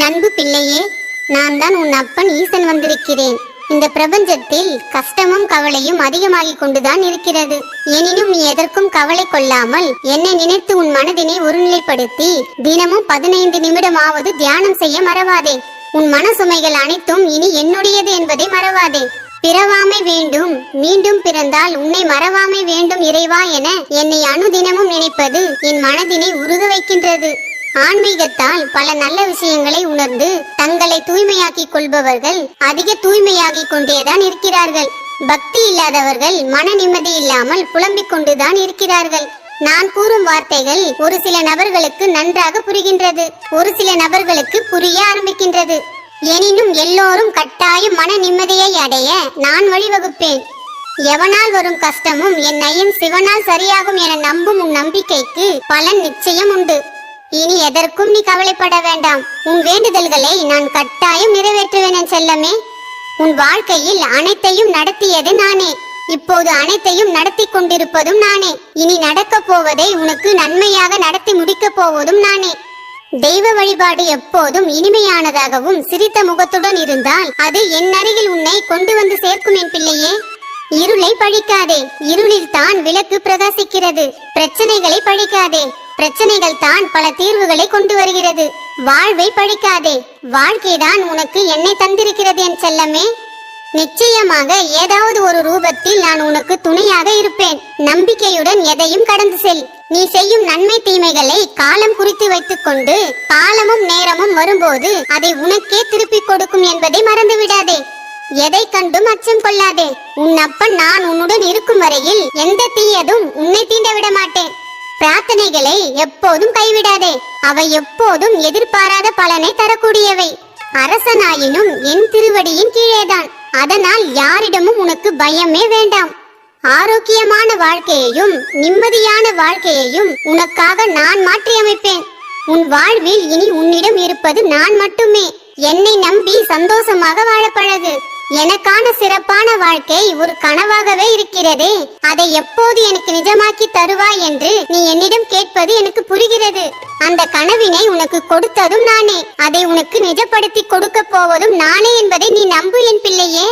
அன்பு பிள்ளையே நான் தான் உன் அப்பன் ஈசன் வந்திருக்கிறேன். இந்த பிரபஞ்சத்தில் கஷ்டமும் கவலையும் அதிகமாகிக் கொண்டுதான் இருக்கிறது. எனினும் நீ எதற்கும் கவலை கொள்ளாமல் என்னை நினைத்து உன் மனதினை ஒருநிலைப்படுத்தி தினமும் பதினைந்து நிமிடமாவது தியானம் செய்ய மறவாதே. உன் மன சுமைகள் அனைத்தும் இனி என்னுடையது என்பதை மறவாதே. பிறவாமை வேண்டும் மீண்டும் பிறந்தால் உன்னை மறவாமை வேண்டும் இறைவா என என்னை அனுதினமும் நினைப்பது என் மனதினை உருக வைக்கின்றது. ஆன்மீகத்தால் பல நல்ல விஷயங்களை உணர்ந்து தங்களை தூய்மையாக்கிக் கொள்பவர்கள் அதிக தூய்மையாகிக் கொண்டேதான் இருக்கிறார்கள். பக்தி இல்லாதவர்கள் மன நிம்மதி இல்லாமல் புலம்பிக் கொண்டுதான் இருக்கிறார்கள். நான் கூறும் வார்த்தைகள் ஒரு சில நபர்களுக்கு நன்றாக புரிகின்றது ஒரு சில நபர்களுக்கு புரிய ஆரம்பிக்கின்றது. எனினும் எல்லோரும் கட்டாயம் மன நிம்மதியை அடைய நான் வழிவகுப்பேன். எவனால் வரும் கஷ்டமும் என் நயம் சிவனால் சரியாகும் என நம்பும் உன் நம்பிக்கைக்கு பலன் நிச்சயம் உண்டு. இனி எதற்கும் நீ கவலைப்பட வேண்டாம். உன் வேண்டுதல்களை நான் கட்டாயம் நிறைவேற்றுவேன் என் செல்லமே. உன் வாழ்க்கையில் அனைத்தையும் நடத்தியது நானே. இப்போது அனைத்தையும் நடத்தி கொண்டிருப்பதும் நானே. இனி நடக்கப் போவதை உனக்கு நன்மையாக நடத்தி முடிக்கப் போவதும் நானே. தெய்வ வழிபாடு எப்போதும் இனிமையானதாகவும் சிரித்த முகத்துடன் இருந்தால் அது என் அருகில் உன்னை கொண்டு வந்து சேர்க்கும் என் பிள்ளையே. இருளை பழிக்காதே. இருளில் தான் விளக்கு பிரகாசிக்கிறது. பிரச்சனைகளை பழிக்காதே. பிரச்சனைகள் தான் பல தீர்வுகளை கொண்டு வருகிறது. வாழ்வை பழிக்காதே. வாழ்க்கைதான் உனக்கு என்னை தந்திருக்கிறது என் செல்லமே. நிச்சயமாக ஏதாவது ஒரு ரூபத்தில் நான் உனக்கு துணையாக இருப்பேன். நம்பிக்கையுடன் எதையும் கடந்து செல். நீ செய்யும் நன்மை தீமைகளை காலம் குறித்து வைத்துக் கொண்டு காலமும் நேரமும் வரும்போது அதை உனக்கே திருப்பிக் கொடுக்கும் என்பதை மறந்து விடாதே. எதை கண்டும் அச்சம் கொள்ளாதே. உன் அப்பன் நான் உன்னுடன் இருக்கும் வரையில் எந்த தீயதும் உன்னை தீண்ட விட மாட்டேன். பிரார்த்தனைகளை எப்போதும் கைவிடாதே. அவை எப்போதும் எதிர்பாராத பலனை தரக்கூடியவை. அரசனாயினும் என் திருவடியின் கீழேதான். அதனால் யாரிடமும் உனக்கு பயமே வேண்டாம். ஆரோக்கியமான வாழ்க்கையையும் நிம்மதியான வாழ்க்கையையும் உனக்காக நான் மாற்றி அமைப்பேன் உன் வாழ்வில் இனி உன்னிடம் இருப்பது நான் மட்டுமே. என்னை நம்பி சந்தோஷமாக வாழப்பழகு. எனக்கான சிறப்பான வாழ்க்கை ஒரு கனவாகவே இருக்கிறதே. அதை எப்போது எனக்கு நிஜமாக்கி தருவாய் என்று நீ என்னிடம் கேட்பது எனக்கு புரிகிறது. அந்த கனவினை உனக்கு கொடுத்ததும் நானே. அதை உனக்கு நிஜப்படுத்தி கொடுக்க போவதும் நானே என்பதை நீ நம்பு என் பிள்ளையே.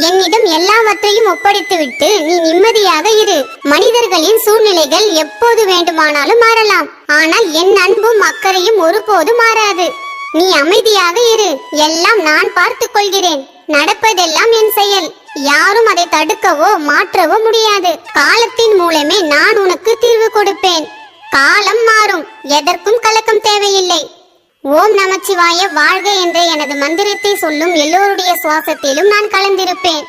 என்னிடம் எல்லாவற்றையும் ஒப்படைத்துவிட்டு நீ நிம்மதியாக இரு. மனிதர்களின் சூழ்நிலைகள் எப்போது வேண்டுமானாலும் மாறலாம். ஆனால் என் அன்பும் அக்கறையும் ஒருபோதும் மாறாது. நீ அமைதியாக இரு. எல்லாம் நான் பார்த்துக் கொள்கிறேன். நடப்பதெல்லாம் என் செயல். யாரும் அதை தடுக்கவோ மாற்றவோ முடியாது. காலத்தின் மூலமே நான் உனக்கு தீர்வு கொடுப்பேன். காலம் மாறும். எதற்கும் கலக்கம் தேவையில்லை. ஓம் நமச்சிவாய வாழ்க என்ற எனது மந்திரத்தை சொல்லும் எல்லோருடைய சுவாசத்திலும் நான் கலந்திருப்பேன்.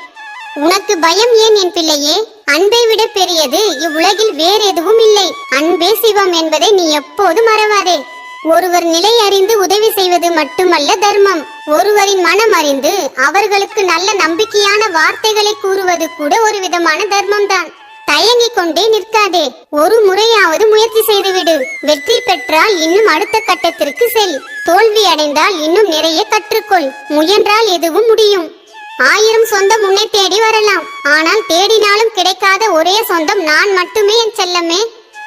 உனக்கு பயம் ஏன் என் பிள்ளையே? அன்பை விட பெரியது இவ்வுலகில் வேறு எதுவும் இல்லை. அன்பே சிவம் என்பதை நீ எப்போது மறவாதே. ஒருவர் நிலை அறிந்து உதவி செய்வது மட்டுமல்ல தர்மம். ஒருவரின் மனம் அறிந்து அவர்களுக்கு நல்ல நம்பிக்கையான வார்த்தைகளை கூறுவது கூட ஒரு விதமான தர்மம்தான். தயங்கிக் கொண்டே நிற்காதே. ஒரு முறையாவது முயற்சி செய்துவிடு. வெற்றி பெற்றால் இன்னும் அடுத்த கட்டத்திற்கு செல். தோல்வி அடைந்தால் இன்னும் நிறைய கற்றுக்கொள். முயன்றால் எதுவும் முடியும். ஆயிரம் சொந்தம் உன்னை தேடி வரலாம். ஆனால் தேடினாலும் கிடைக்காத ஒரே சொந்தம் நான் மட்டுமே என் செல்லமே.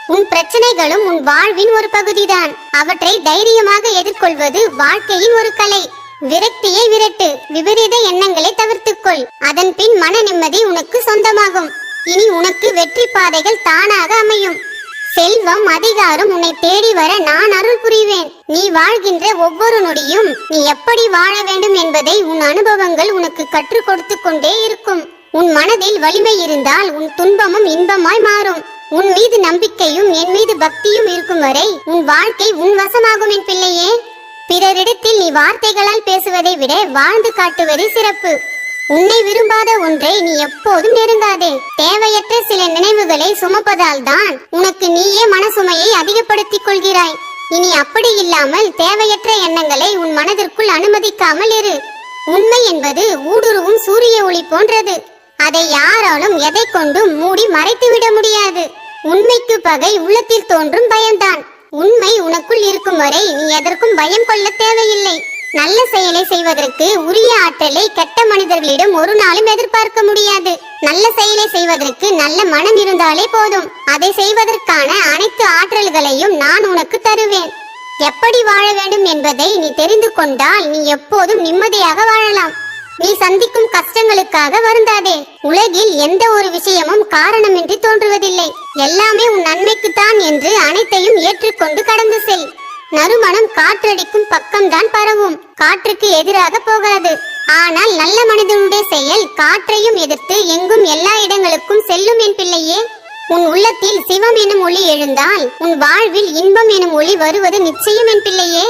உன் பிரச்சனைகளும் உன் வாழ்வின் ஒரு பகுதிதான். அவற்றை தைரியமாக எதிர்கொள்வது வாழ்க்கையின் ஒரு கலை. விரக்தியை விரட்டு விபரீத எண்ணங்களை தவிர்த்துக்கொள். அதன் பின் மன நிம்மதி உனக்கு சொந்தமாகும். இனி உனக்கு வெற்றி பாதைகள் தானாக அமையும். செல்வம் அதிகாரம் உன்னை தேடி வர நான் அருள் புரிவேன். நீ வாழ்கின்ற ஒவ்வொரு நொடியும் நீ எப்படி வாழ வேண்டும் என்பதை உன் அனுபவங்கள் உனக்கு கற்றுக் கொடுத்து கொண்டே இருக்கும். உன் மனதில் வலிமை இருந்தால் உன் துன்பமும் இன்பமாய் மாறும். உன் மீது நம்பிக்கையும் என் மீது பக்தியும் இருக்கும் வரை உன் வாழ்க்கை உன் வசமாகும் என் பிள்ளையே. பிறரிடத்தில் நீ வார்த்தைகளால் பேசுவதை விட வாழ்ந்து காட்டுவதே சிறப்பு. உன்னை விரும்பாத ஒன்றை நீ எப்போதும் நெருங்காதே. தேவையற்ற சில நினைவுகளை சுமப்பதால் தான் உனக்கு நீயே மனசுமையை அதிகப்படுத்திக் கொள்கிறாய். இனி அப்படி இல்லாமல் தேவையற்ற எண்ணங்களை உன் மனதிற்குள் அனுமதிக்காமல் இரு. உண்மை என்பது ஊடுருவும் சூரிய ஒளி போன்றது. அதை யாராலும் எதை கொண்டும் மூடி மறைத்து விட முடியாது. உண்மைக்கு பகை உள்ளத்தில் தோன்றும் பயம்தான். உண்மை உனக்குள் இருக்கும் வரை நீ எதற்கும் பயம் கொள்ள தேவையில்லை. நல்ல செயலை செய்வதற்கு உரிய ஆற்றலை கெட்ட மனிதர்களிடம் ஒரு நாளும் எதிர்பார்க்க முடியாது. நல்ல செயலை செய்வதற்கு நல்ல மனம் இருந்தாலே போதும். அதை செய்வதற்கான அனைத்து ஆற்றல்களையும் நான் உனக்கு தருவேன். எப்படி வாழ வேண்டும் என்பதை நீ தெரிந்து கொண்டால் நீ எப்போதும் நிம்மதியாக வாழலாம். நீ சந்திக்கும் கஷ்டங்களுக்காக வருந்தாதே. உலகில் எந்த ஒரு விஷயமும் காரணமின்றி தோன்றுவதில்லை. எல்லாமே உன் நன்மைக்குத்தான் என்று அனைத்தையும் ஏற்றுக்கொண்டு கடந்து செல். நறுமணம் காற்றடிக்கும் பக்கம்தான் பரவும். காற்றுக்கு எதிராக போகாது ஆனால் நல்ல மனிதனுடைய செயல் காற்றையும் எதிர்த்து எங்கும் எல்லா இடங்களுக்கும் செல்லும் என் பிள்ளையே. உன் உள்ளத்தில் சிவம் எனும் ஒளி எழுந்தால் உன் வாழ்வில் இன்பம் எனும் ஒளி வருவது நிச்சயம் என் பிள்ளையே.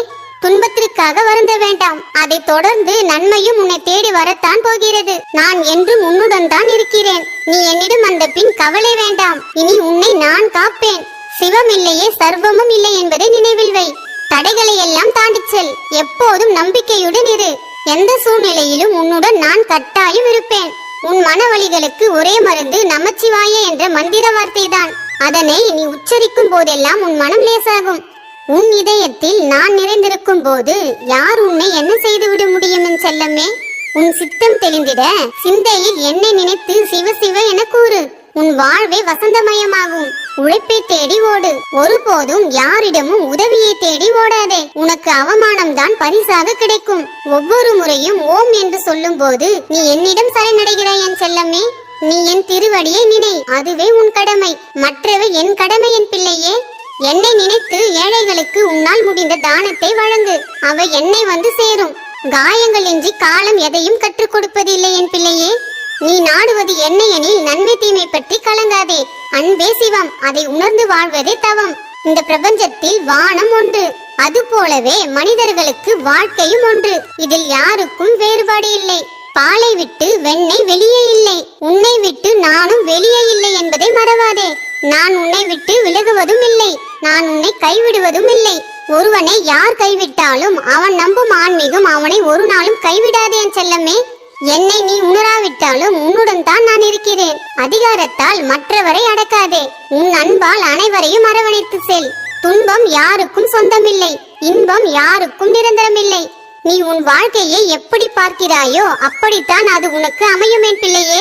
துன்பத்திற்காக வருந்த வேண்டாம். அதை தொடர்ந்து நன்மையும் உன்னை தேடி வரத்தான் போகிறது. நான் என்றும் உன்னுடன் தான் இருக்கிறேன். நீ என்னிடம் அந்த பின் கவலை வேண்டாம். இனி உன்னை நான் காப்பேன். சிவம் இல்லையே சர்வமும் இல்லை என்பதை நினைவில் வை. தடைகளை எல்லாம் தாண்டி செல். எப்போதும் நம்பிக்கையுடன் இரு. எந்த சூழ்நிலையிலும் உன்னுடன் நான் கட்டாயம் இருப்பேன். உன் மனவழிகளுக்கு ஒரே மருந்து நமச்சிவாய என்ற மந்திர வார்த்தைதான். அதனை நீ உச்சரிக்கும் போதெல்லாம் உன் மனம் லேசாகும். உன் இதயத்தில் நான் நிறைந்திருக்கும் போது யார் உன்னை என்ன செய்துவிட முடியும் என் செல்லமே? உன் சித்தம் தெளிந்திட சிந்தையில் என்னை நினைத்து சிவ சிவ என கூறு. உன் வாழ்வே வசந்தமயமாகும். உழைப்பை தேடி ஓடு. ஒருபோதும் யாரிடமும் உதவியை தேடி ஓடாதே. உனக்கு அவமானம் தான் பரிசாக கிடைக்கும். ஒவ்வொரு முறையும் ஓம் என்று சொல்லும் போது நீ என்னிடம் சரணடைகிறாய் என் செல்லமே. நீ என் திருவடியை நினை. அதுவே உன் கடமை. மற்றவை என் கடமை என் பிள்ளையே. என்னை நினைத்து ஏழைகளுக்கு உன்னால் முடிந்த தானத்தை வழங்கு. அவை என்னை வந்து சேரும். காயங்கள் இன்றி காலம் எதையும் கற்றுக் கொடுப்பதில்லை என் பிள்ளையே. நீ நாடுவது என்ன எனில் நன்மை தீமை பற்றி கலங்காதே. அன்பே சிவம் அதை உணர்ந்து வாழ்வதே தவம். இந்த பிரபஞ்சத்தில் வானம் ஒன்று. அது போலவே மனிதர்களுக்கு வாழ்க்கையும் ஒன்று. இதில் யாருக்கும் வேறுபாடு இல்லை. பாலை விட்டு வெண்ணெய் வெளியே இல்லை. உன்னை விட்டு நானும் வெளியே இல்லை என்பதை மறவாதே. நான் உன்னை விட்டு விலகுவதும் இல்லை. நான் உன்னை கைவிடுவதும் இல்லை. ஒருவனை யார் கைவிட்டாலும் அவன் நம்பும் ஆன்மீகம் அவனை ஒரு நாளும் கைவிடாதே என் செல்லமே. என்னை நீ உணராவிட்டாலும் உன்னுடன் தான் நான் இருக்கிறேன். அதிகாரத்தால் மற்றவரை அடக்காதே. உன் அன்பால் அனைவரையும் அரவணைத்து செல். துன்பம் யாருக்கும் சொந்தமில்லை. இன்பம் யாருக்கும் நிரந்தரமில்லை. நீ உன் வாழ்க்கையை எப்படி பார்க்கிறாயோ அப்படித்தான் அது உனக்கு அமையும் என் பிள்ளையே.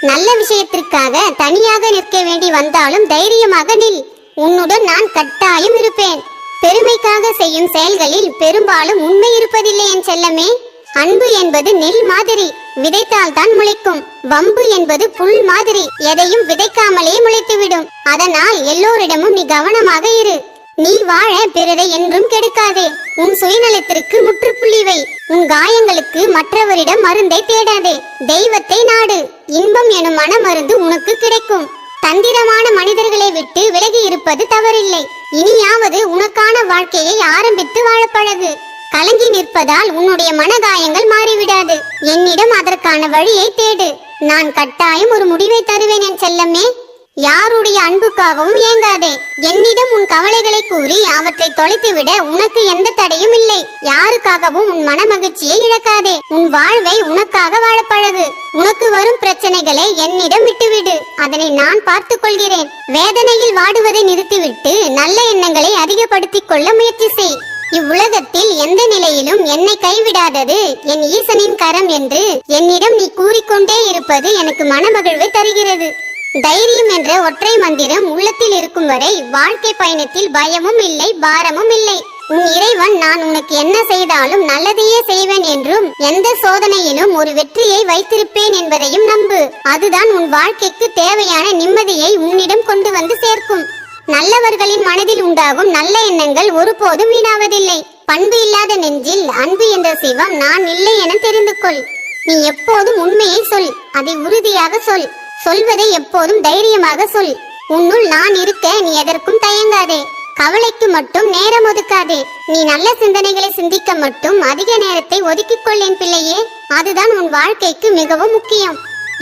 நல்ல விஷயத்திற்காக தனியாக நிற்க வேண்டி வந்தாலும் தைரியமாக நில். உன்னுடன் நான் கட்டாயம் இருப்பேன். பெருமைக்காக செய்யும் செயல்களில் பெரும்பாலும் உண்மை இருப்பதில்லை என் செல்லமே. அன்பு என்பது நெல் மாதிரி விதைத்தால் தான் முளைக்கும். வம்பு என்பது புல் மாதிரி எதையும் விதைக்காமலே முளைத்துவிடும். அதனால் எல்லோரிடமும் நீ கவனமாக இரு. நீ வாழ பிறரை என்றும் கெடுக்காதே. உன் சுயநலத்திற்கு முற்றுப்புள்ளி வை. உன் காயங்களுக்கு மற்றவரிடம் மருந்தை தேடாதே. தெய்வத்தை நாடு. இன்பம் எனும் மனமருந்து உனக்கு கிடைக்கும். தந்திரமான மனிதர்களை இருப்பது தவறில்லை. இனியாவது உனக்கான வாழ்க்கையை ஆரம்பித்து வாழப்பழகு கலங்கி நிற்பதால் உன்னுடைய மனகாயங்கள் மாறிவிடாது. என்னிடம் அதற்கான வழியை தேடு. நான் கட்டாயம் ஒரு முடிவை தருவேன் என் செல்லமே. யாருடைய அன்புக்காகவும் ஏங்காதே. என்னிடம் உன் கவலைகளை கூறி அவற்றை தொலைத்துவிட உனக்கு எந்த தடையும் இல்லை. யாருக்காகவும் உன் மன மகிழ்ச்சியை இழக்காதே. உன் வாழ்வை உனக்காக வாழப் பழகு. உனக்கு வரும் பிரச்சனைகளை என்னிடம் விட்டுவிடு. அதனை நான் பார்த்துக் கொள்கிறேன். வேதனையில் வாடுவதை நிறுத்திவிட்டு நல்ல எண்ணங்களை அதிகப்படுத்திக் கொள்ள முயற்சி செய். இவ்வுலகத்தில் எந்த நிலையிலும் என்னை கைவிடாதது என் ஈசனின் கரம் என்று என்னிடம் நீ கூறிக்கொண்டே இருப்பது எனக்கு மனமகிழ்வை தருகிறது. தைரியம் என்ற ஒற்றை மந்திரம் உள்ளத்தில் இருக்கும் வரை வாழ்க்கை பயணத்தில் பயமும் இல்லை பாரமும் இல்லை. உன் இறைவன் நான் உனக்கு என்ன செய்தாலும் நல்லதையே செய்வேன் என்றும் எந்த சோதனையிலும் ஒரு வெற்றியை வைத்திருப்பேன் என்பதையும் நம்பு. அதுதான் உன் வாழ்க்கைக்கு தேவையான நிம்மதியை உன்னிடம் கொண்டு வந்து சேர்க்கும். நல்லவர்களின் மனதில் உண்டாகும் நல்ல எண்ணங்கள் ஒருபோதும் வீணாவதில்லை. பண்பு இல்லாத நெஞ்சில் அன்பு என்ற சிவம் நான் இல்லை என தெரிந்து கொள். நீ எப்போதும் உண்மையை சொல் அதை உறுதியாக சொல். சொல்வதை எப்போதும் தைரியமாக சொல். உன்னுள் நான் இருக்க நீ எதற்கும் தயங்காதே. கவலைக்கு மட்டும் நேரம் ஒதுக்காதே. நீ நல்ல சிந்தனைகளை சிந்திக்க மட்டும் அதிக நேரத்தை ஒதுக்கிக் கொள்ளேன் பிள்ளையே. அதுதான் உன் வாழ்க்கைக்கு மிகவும் முக்கியம்.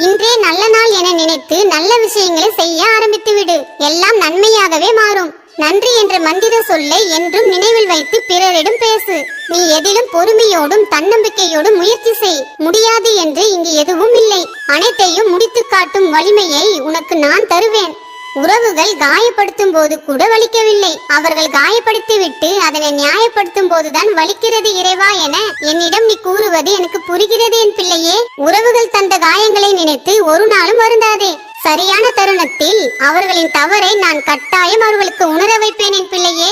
இன்றே நல்ல நாள் என நினைத்து நல்ல விஷயங்களை செய்ய ஆரம்பித்து விடு எல்லாம் நன்மையாகவே மாறும். நன்றி என்ற மந்திர சொல்லை என்றும் நினைவில் வைத்து பிறரிடம் பேசு. நீ எதிலும் பொறுமையோடும் தன்னம்பிக்கையோடும் முயற்சி செய். முடியாது என்று இங்கு எதுவும் இல்லை. அனைத்தையும் முடித்து காட்டும் வலிமையை உனக்கு நான் தருவேன். உறவுகள் காயப்படுத்தும் போது கூட வலிக்கவில்லை. அவர்கள் காயப்படுத்திவிட்டு அதனை நியாயப்படுத்தும் போதுதான் வலிக்கிறது இறைவா என என்னிடம் நீ கூறுவது எனக்கு புரிகிறது என் பிள்ளையே. உறவுகள் தந்த காயங்களை நினைத்து ஒரு நாளும் வருந்தாதே. சரியான தருணத்தில் அவர்களின் தவறை நான் கட்டாயம் அவர்களுக்கு உணர வைப்பேன் என் பிள்ளையே.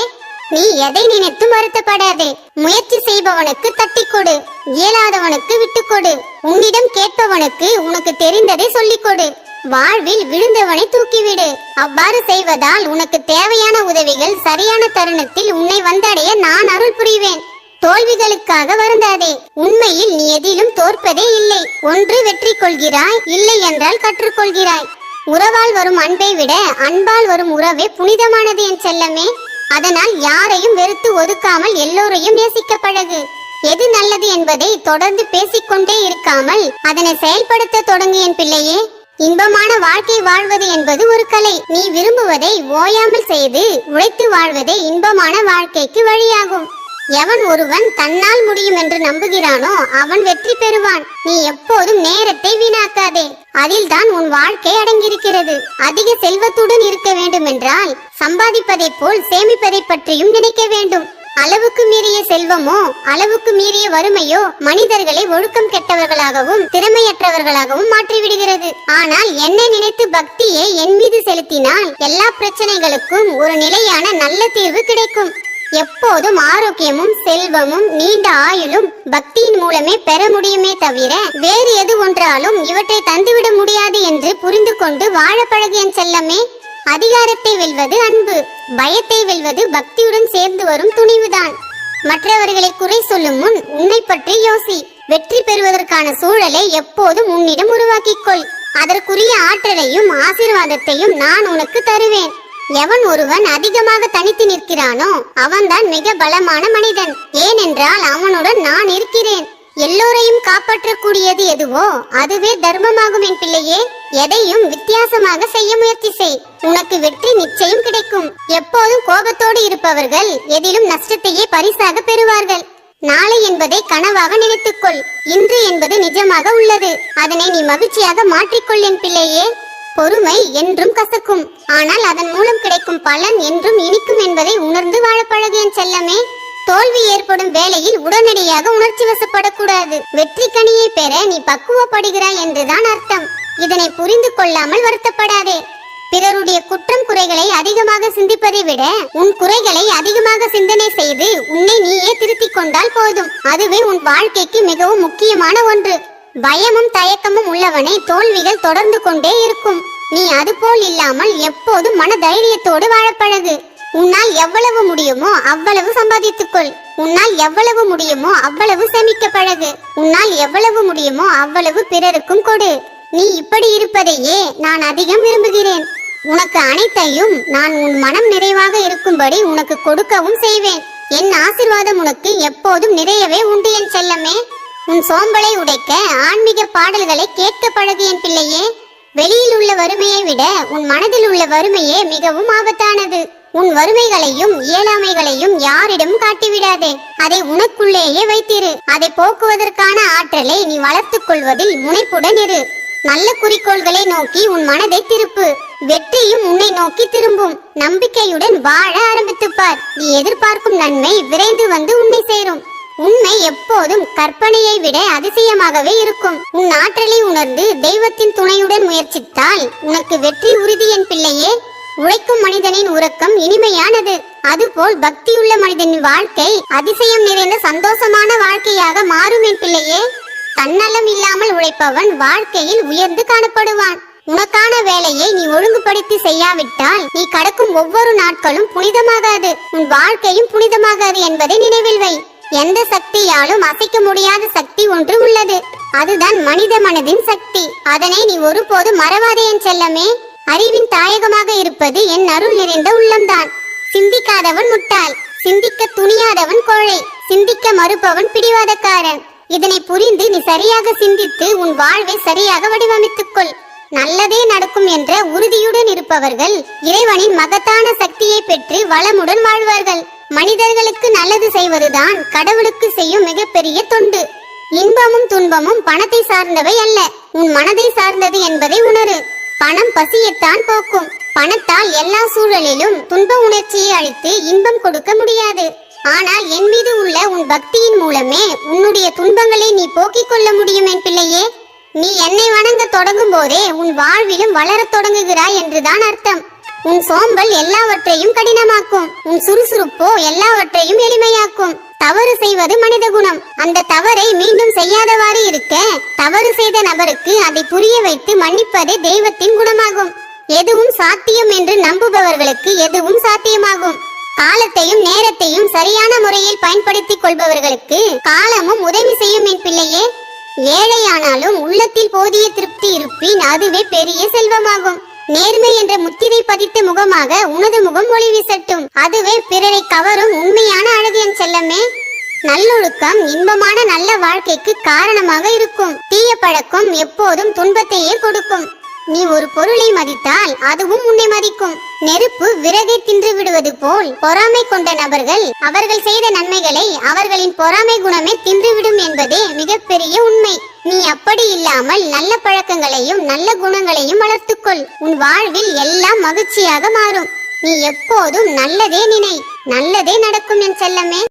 நீ எதை நினைத்தும் வருத்தப்படாதே. முயற்சி செய்பவனுக்கு தட்டிக் கொடு. இயலாதவனுக்கு விட்டு கொடு. உன்னிடம் கேட்பவனுக்கு உனக்கு தெரிந்ததை சொல்லிக் கொடு. வாழ்வில் விழுந்தவனை தூக்கிவிடு. அவ்வாறு செய்வதால் உனக்கு தேவையான உதவிகள் சரியான தருணத்தில் உன்னை வந்தடைய நான் அருள் புரிவேன். தோல்விகளுக்காக வருந்தாதே. உண்மையில் நீ எதிலும் தோற்பதே இல்லை. ஒன்று வெற்றி கொள்கிறாய் இல்லை என்றால் கற்றுக்கொள்கிறாய். உறவால் வரும் அன்பை விட அன்பால் வரும் உறவே புனிதமானது என் செல்லமே. அதனால் யாரையும் வெறுத்து ஒதுக்காமல் எல்லோரையும் நேசிக்க பழகு. எது நல்லது என்பதை தொடர்ந்து பேசிக்கொண்டே இருக்காமல் அதனை செயல்படுத்த தொடங்கு என் பிள்ளையே. இன்பமான வாழ்க்கை வாழ்வது என்பது ஒரு கலை. நீ விரும்புவதை ஓயாமல் செய்து உழைத்து வாழ்வதே இன்பமான வாழ்க்கைக்கு வழியாகும். எவன் ஒருவன் தன்னால் முடியும் என்று நம்புகிறானோ அவன் வெற்றி பெறுவான். நீ எப்போதும் நேரத்தை வீணாக்காதே. அதில் தான் உன் வாழ்க்கை அடங்கியிருக்கிறது. அதிக செல்வத்துடன் இருக்க வேண்டும் என்றால் சம்பாதிப்பதைப் போல் சேமிப்பதை பற்றியும் நினைக்க வேண்டும். அளவுக்கு மீறிய செல்வமோ அளவுக்கு மீறிய வறுமையோ மனிதர்களை ஒழுக்கம் கெட்டவர்களாகவும் திறமையற்றவர்களாகவும் மாற்றிவிடுகிறது. ஆனால் என்னை நினைத்து பக்தியை என் மீது செலுத்தினால் எல்லா பிரச்சனைகளுக்கும் ஒரு நிலையான நல்ல தீர்வு கிடைக்கும். எப்போதும் ஆரோக்கியமும் செல்வமும் நீண்ட ஆயுளும் பக்தியின் மூலமே பெற முடியுமே தவிர வேறு எது ஒன்றாலும் இவற்றை தந்துவிட முடியாது என்று புரிந்து கொண்டு வாழப்பழகியன் செல்லமே அதிகாரத்தை வெல்வது அன்பு பயத்தை வெல்வது பக்தியுடன் சேர்ந்து வரும் துணிவுதான். மற்றவர்களை குறை சொல்லும் முன் உன்னை பற்றி யோசி. வெற்றி பெறுவதற்கான சூழலை எப்போதும் உன்னிடம் உருவாக்கிக்கொள் அதற்குரிய ஆற்றலையும் ஆசீர்வாதத்தையும் நான் உனக்கு தருவேன். எவன் ஒருவன் அதிகமாக தனித்து நிற்கிறானோ அவன்தான் மிக பலமான மனிதன். ஏனென்றால் அவனுடன் நான் இருக்கிறேன். எல்லோரையும் காப்பாற்றக்கூடியது எதுவோ அதுவே தர்மமாகும் என் பிள்ளையே. எதையும் வித்தியாசமாக செய்ய முயற்சி செய். உனக்கு வெற்றி நிச்சயம் கிடைக்கும். எப்போதும் கோபத்தோடு இருப்பவர்கள் எதிலும் நஷ்டத்தையே பரிசாக பெறுவார்கள். நாளை என்பதை கனவாக நினைத்துக்கொள். இன்று என்பது நிஜமாக உள்ளது. அதனை நீ மகிழ்ச்சியாக மாற்றிக்கொள் என் பிள்ளையே. பொறுமை என்றும் கசக்கும். ஆனால் அதன் மூலம் கிடைக்கும் பலன் என்றும் இனிக்கும் என்பதை உணர்ந்து வாழ என் செல்லமே. தோல்வி ஏற்படும் வேளையில் உடனடியாக உணர்ச்சி வசப்படக்கூடாது. வெற்றி கனியை பெற நீ பக்குவப்படுகிறாய் என்றுதான் அர்த்தம். இதனை புரிந்து கொள்ளாமல் வருத்தப்படாதே. பிறருடைய குற்றம் குறைகளை அதிகமாக சிந்திப்பதை விட உன் குறைகளை அதிகமாக சிந்தனை செய்து உன்னை நீயே திருத்திக் கொண்டால் போதும். அதுவே உன் வாழ்க்கைக்கு மிகவும் முக்கியமான ஒன்று. பயமும் தயக்கமும் உள்ளவனை தோல்விகள் தொடர்ந்து கொண்டே இருக்கும். நீ அதுபோல் இல்லாமல் எப்போதும் மன தைரியத்தோடு வாழப்பழகு. உன்னால் எவ்வளவு முடியுமோ அவ்வளவு சம்பாதித்துக்கொள். உன்னால் எவ்வளவு முடியுமோ அவ்வளவு சேமிக்க பழகு. உன்னால் எவ்வளவு முடியுமோ அவ்வளவு பிறருக்கும் கொடு. நீ இப்படி இருப்பதையே நான் அதிகம் விரும்புகிறேன். உனக்கு அனைத்தையும் நான் உன் மனம் நிறைவாக இருக்கும்படி உனக்கு கொடுக்கவும் செய்வேன். என் ஆசிர்வாதம் உனக்கு எப்போதும் நிறையவே உண்டு என் செல்லமே. உன் சோம்பலை உடைக்க ஆன்மீக பாடல்களை கேட்க பழகு என் பிள்ளையே. வெளியில் உள்ள வறுமையை விட உன் மனதில் உள்ள வறுமையே மிகவும் ஆபத்தானது. உன் வறுமைகளையும் இயலாமைகளையும் யாரிடம் காட்டிவிடாதே. அதை உனக்குள்ளேயே வைத்திரு. அதை போக்குவதற்கான ஆற்றலை நீ வளர்த்துக் கொள்வதில் முனைப்புடன் இரு. நல்ல குறிக்கோள்களை நோக்கி உன் மனதை திருப்பு. வெற்றியும் உன்னை நோக்கி திரும்பும். நம்பிக்கையுடன் வாழ ஆரம்பித்துப்பார். நீ எதிர்பார்க்கும் நன்மை விரைந்து வந்து உன்னை சேரும். உண்மை எப்போதும் கற்பனையை விட அதிசயமாகவே இருக்கும். உன் ஆற்றலை உணர்ந்து தெய்வத்தின் துணையுடன் முயற்சித்தால் உனக்கு வெற்றி உறுதி என் பிள்ளையே. உழைக்கும் மனிதனின் உறக்கம் இனிமையானது. அதுபோல் பக்தியுள்ள மனிதனின் வாழ்க்கை அதிசயம் நிறைந்த சந்தோஷமான வாழ்க்கையாக மாறும் என் பிள்ளையே. தன்னலம் இல்லாமல் உழைப்பவன் வாழ்க்கையில் உயர்ந்து காணப்படுவான். உனக்கான வேலையை நீ ஒழுங்குபடுத்தி செய்யாவிட்டால் நீ கடக்கும் ஒவ்வொரு நாட்களும் புனிதமாகாது. உன் வாழ்க்கையும் புனிதமாகாது என்பதை நினைவில் வை. எந்த சக்தியாலும் அசைக்க முடியாத சக்தி ஒன்று உள்ளது. அதுதான் மனித மனதின் சக்தி. அதனை நீ ஒருபோது மறவாதே என் செல்லமே. அறிவின் தாயகமாக இருப்பது என் அருள் நிறைந்த உள்ளம்தான். சிந்திக்காதவன் முட்டாள். சிந்திக்க துணியாதவன் கோழை. சிந்திக்க மறுப்பவன் பிடிவாதக்காரன். இதனை புரிந்து நீ சரியாக சிந்தித்து உன் வாழ்வை சரியாக வடிவமைத்துக் கொள். நல்லதே நடக்கும் என்ற உறுதியுடன் இருப்பவர்கள் இறைவனின் மகத்தான சக்தியை பெற்று வளமுடன் வாழ்வார்கள். மனிதர்களுக்கு நல்லது செய்வதுதான் கடவுளுக்கு செய்யும் மிகப்பெரிய தொண்டு. இன்பமும் துன்பமும் பணத்தை சார்ந்தவை அல்ல. உன் மனதை சார்ந்தது என்பதை உணரு. பணம் பசியைத்தான் போக்கும். பணத்தால் எல்லா சூழலிலும் துன்ப உணர்ச்சியை அழித்து இன்பம் கொடுக்க முடியாது. ஆனால் என் மீது உள்ள உன் பக்தியின் மூலமே உன்னுடைய துன்பங்களை நீ போக்கிக் கொள்ள முடியும் என் பிள்ளையே. நீ என்னை வணங்க தொடங்கும் போதே உன் வாழ்விலும் வளரத் தொடங்குகிறாய் என்றுதான் அர்த்தம். உன் சோம்பல் எல்லாவற்றையும் கடினமாக்கும். உன் சுறுசுறுப்போ எல்லாவற்றையும் எளிமையாக்கும். தவறு செய்வது மனித குணம். அந்த தவறை மீண்டும் செய்யாதவாறு இருக்க தவறு செய்த நபருக்கு அதை புரிய வைத்து மன்னிப்பதே தெய்வத்தின் குணமாகும். எதுவும் சாத்தியம் என்று நம்புபவர்களுக்கு எதுவும் சாத்தியமாகும். காலத்தையும் நேரத்தையும் சரியான முறையில் பயன்படுத்திக் கொள்பவர்களுக்கு காலமும் உதவி செய்யும் என் பிள்ளையே. ஏழையானாலும் உள்ளத்தில் போதிய திருப்தி இருப்பின் அதுவே பெரிய செல்வமாகும். நேர்மை என்ற முத்திரை பதித்த முகமாக உனது முகம் ஒளி வீசட்டும். அதுவே பிறரை கவரும் உண்மையான அழகு என் செல்லமே. நல்லொழுக்கம் இன்பமான நல்ல வாழ்க்கைக்கு காரணமாக இருக்கும். தீய பழக்கம் எப்போதும் துன்பத்தையே கொடுக்கும். நீ ஒரு பொருளை மதித்தால் அதுவும் உன்னை மதிக்கும். நெருப்பு விறகை தின்று விடுவது போல் பொறாமை கொண்ட நபர்கள் அவர்கள் செய்த நன்மைகளை அவர்களின் பொறாமை குணமே தின்றுவிடும் என்பதே மிகப்பெரிய உண்மை. நீ அப்படி இல்லாமல் நல்ல பழக்கங்களையும் நல்ல குணங்களையும் வளர்த்துக்கொள். உன் வாழ்வில் எல்லாம் மகிழ்ச்சியாக மாறும். நீ எப்போதும் நல்லதே நினை. நல்லதே நடக்கும் என் செல்லமே.